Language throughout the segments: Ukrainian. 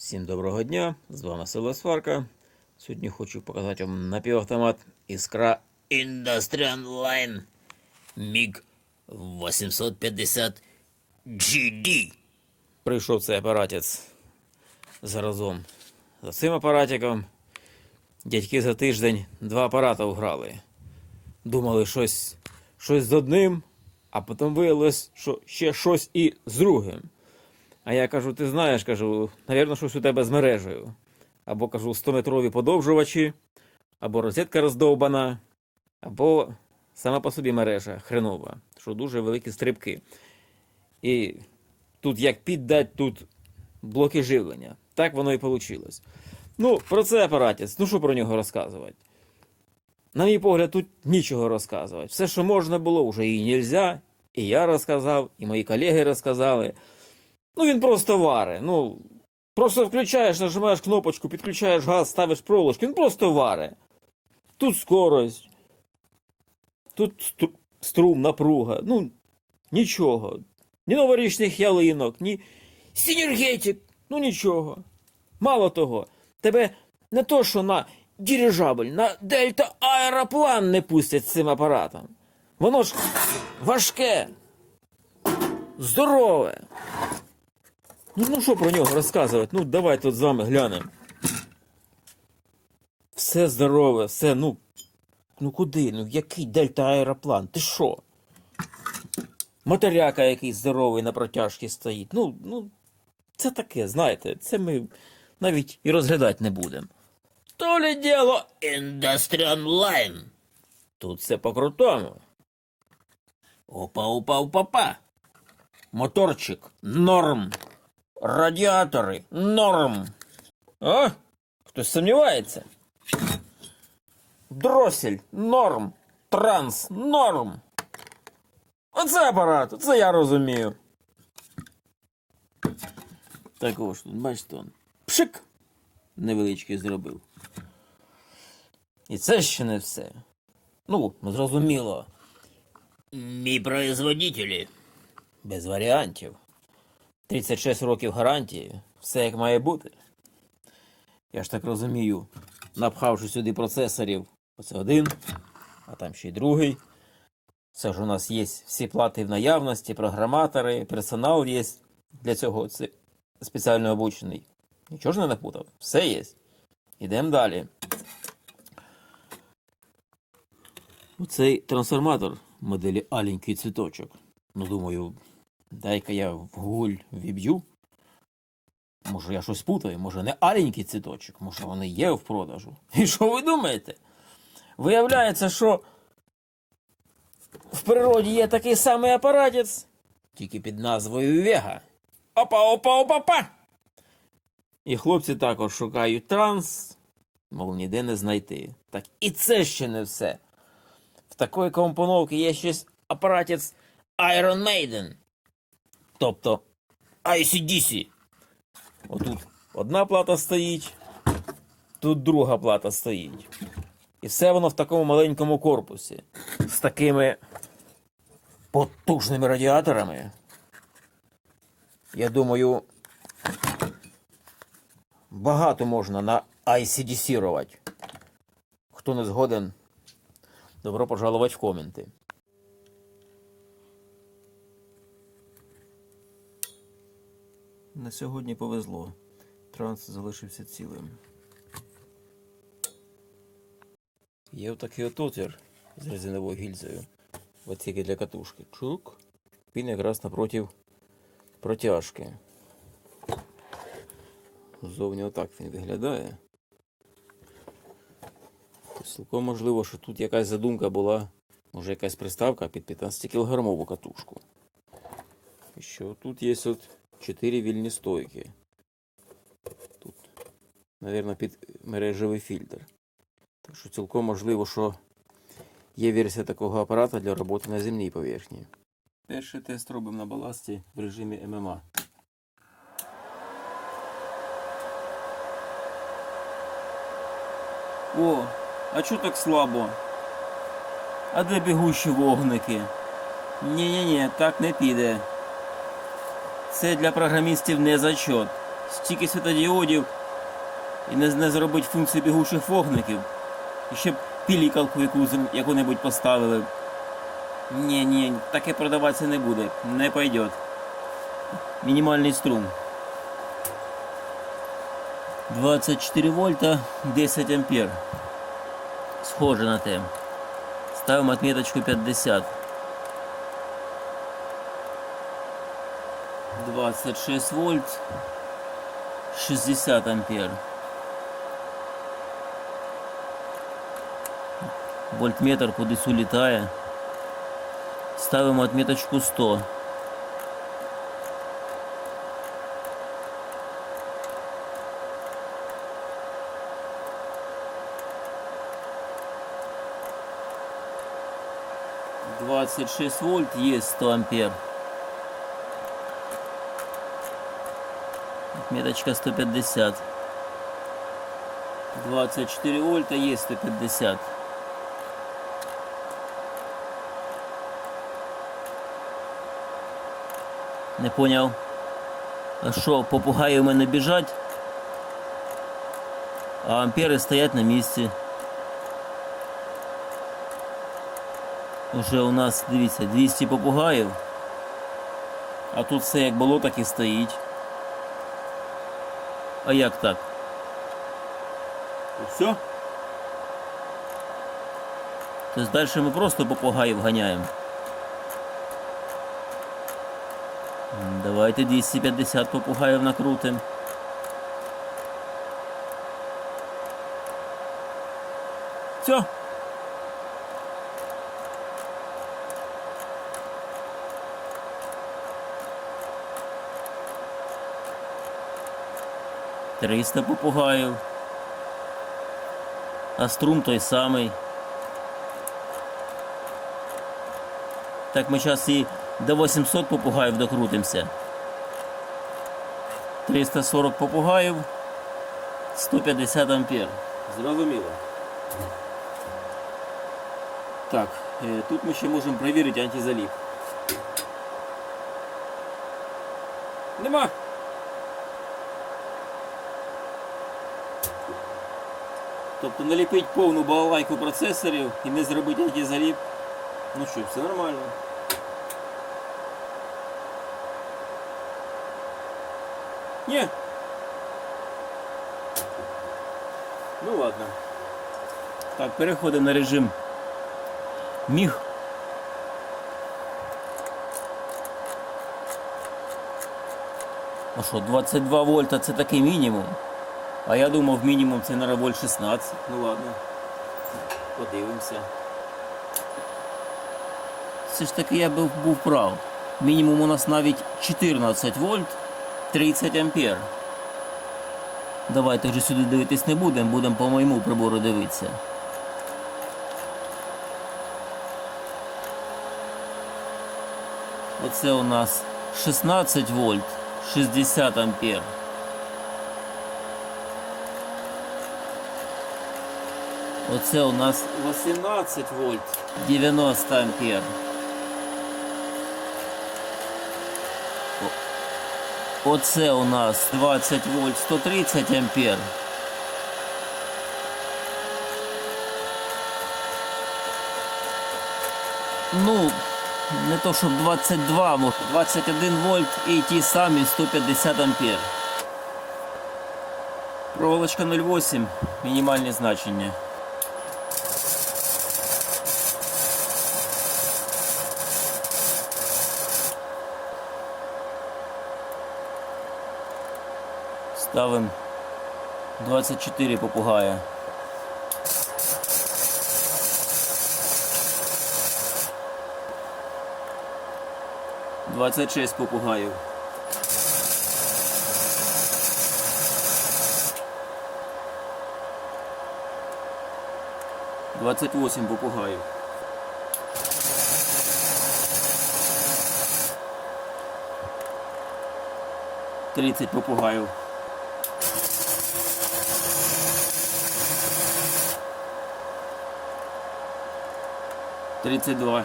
Всім доброго дня! З вами Село Сварка. Сьогодні хочу показати вам напівавтомат Іскра Industrial Line MiG 850 GD. Прийшов цей апаратець заразом. За цим апаратиком дядьки за тиждень два апарата уграли. Думали щось, щось з одним, а потім виявилось, що ще щось і з другим. А я кажу, ти знаєш, кажу, навірно, щось у тебе з мережею. Або кажу, 100-метрові подовжувачі, або розетка роздовбана, або сама по собі мережа хренова, що дуже великі стрибки. І тут як піддать, тут блоки живлення. Так воно і вийшло. Ну, про це апаратець, ну що про нього розказувати? На мій погляд, тут нічого розказувати. Все, що можна було, вже і нельзя, і я розказав, і мої колеги розказали. Ну, він просто варе. Ну, просто включаєш, нажимаєш кнопочку, підключаєш газ, ставиш проволочку, він просто варе. Тут скорость, тут струм, напруга. Ну, нічого. Ні новорічних ялинок, ні синергетик, ну нічого. Мало того, тебе не то, що на дирижабль, на дельта аероплан не пустять з цим апаратом. Воно ж важке, здорове. Ну, ну що про нього розказувати? Ну, давай тут з вами глянемо. Все здорове, все, ну. Ну куди? Ну який дельта аероплан? Ти що? Моторяка якийсь здоровий на протяжці стоїть. Ну, ну, це таке, знаєте, це ми навіть і розглядати не будемо. То ли діло Industrial Line. Тут все по-крутому. Опа, опа, опа, опа. Моторчик норм. Радіатори норм. А? Хтось сумнівається? Дросель норм. Транс норм. Оце апарат, це я розумію. Також тут, бачите, он. Пшик! Невеличкий зробив. І це ще не все. Ну, зрозуміло. Мій производителі. Без варіантів. 36 років гарантії, все як має бути. Я ж так розумію, напхавши сюди процесорів, оце один, а там ще й другий. Це ж у нас є всі плати в наявності, програматори, персонал є для цього це спеціально обучений. Нічого ж не напутав, все є. Ідемо далі. Оцей трансформатор моделі аленький цвіточок. Ну, думаю, Дай-ка я в гуль віб'ю. Може, я щось путаю, може не аленький цвіточок, може вони є в продажу. І що ви думаєте? Виявляється, що в природі є такий самий апаратець, тільки під назвою Вега. Опа, опа, опа, опа! І хлопці також шукають транс, мов ніде не знайти. Так і це ще не все. В такої компоновки є щось апаратець Iron Maiden. Тобто ICDC. Отут одна плата стоїть, тут друга плата стоїть. І все воно в такому маленькому корпусі. З такими потужними радіаторами. Я думаю, багато можна на ICDC-рувати. Хто не згоден, добро пожаловать в коменти. На сьогодні повезло. Транс залишився цілим. Є отакий от отвір з резиновою гільзою. От тільки для катушки. Чук. Він якраз напротив протяжки. Зовні отак він виглядає. Цілком можливо, що тут якась задумка була, може якась приставка під 15 кілограмову катушку. І що тут є от 4 вільні стойки. Тут, мабуть, під мережевий фільтр. Так що цілком можливо, що є версія такого апарата для роботи на земній поверхні. Перший тест робимо на баласті в режимі ММА. О, а чого так слабо? А де бігущі вогники? Ні-ні-ні, так не піде. Це для програмістів не зачот. стільки світодіодів і не, не зробити функцію бігучих вогників. І ще б пілікалку яку, яку-небудь поставили. Ні, ні, таке продаватися не буде. Не пойдет. Мінімальний струм. 24 вольта, 10 ампер. Схоже на те. Ставимо отметочку 50. 26 вольт, 60 ампер. Вольтметр кудись улітає. Ставимо отметочку 100. Двадцать шесть вольт есть сто ампер. Меточка 150. 24 вольта есть 150. Не поняв. А що, попугаї у мене біжать, а ампери стоять на місці. Уже у нас, дивіться, 200 попугаїв. А тут все як було, так і стоїть. А як так? Все? Тобто далі ми просто попугаїв ганяємо. Давайте 250 попугаїв накрутим. Все. Триста попугаїв. А струм той самий. Так ми зараз і до 800 попугаїв докрутимося. 340 попугаїв, 150 ампер. Зрозуміло. Так, е, тут ми ще можемо перевірити антизаліп. Нема. Тобто наліпить повну балалайку процесорів і не зробити антизаліп. Ну що, все нормально. Ні. Ну ладно. Так, переходимо на режим міг. А що, 22 вольта це такий мінімум. А я думав мінімум це на вольт 16. Ну ладно. Подивимося. Все ж таки я був, був прав. Мінімум у нас навіть 14 вольт 30 ампер. Давайте вже сюди дивитись не будемо, будемо по моєму прибору дивитися. Оце у нас 16 вольт 60 ампер. Оце у нас 18 вольт 90 ампер. Оце у нас 20 вольт 130 ампер. Ну, не то щоб 22, може 21 вольт і ті самі 150 ампер. Проволочка 0,8, мінімальні значення. Ставим 24 попугая. Двадцять шесть попугаїв. Двадцять восемь попугаїв. Тридцать попугаїв. Тридцать два.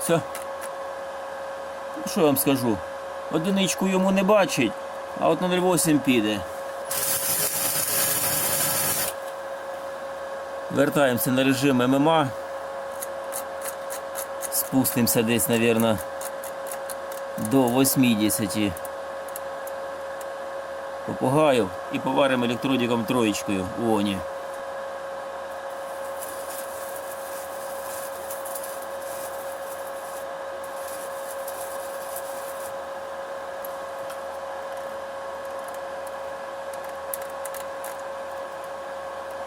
Все. Ну, Що я вам скажу? Одиничку йому не бачить, а от на 0,8 піде. Вертаємося на режим ММА. Спустимося десь, мабуть, до 80 попугаїв і поваримо електродиком троєчкою у Оні.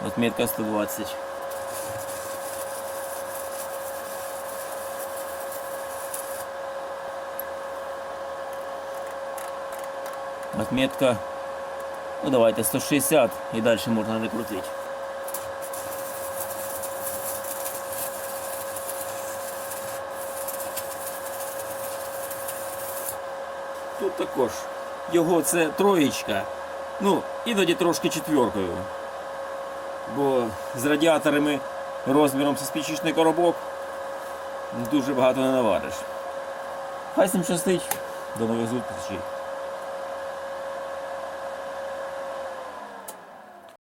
Отметка 120. Отметка, ну давайте 160 и дальше можно накрутить. Тут також його це троєчка, ну іноді трошки четверкою. Бо з радіаторами розміром зі спічечний коробок дуже багато не навариш. Хай всім щастить. До нових зустрічей.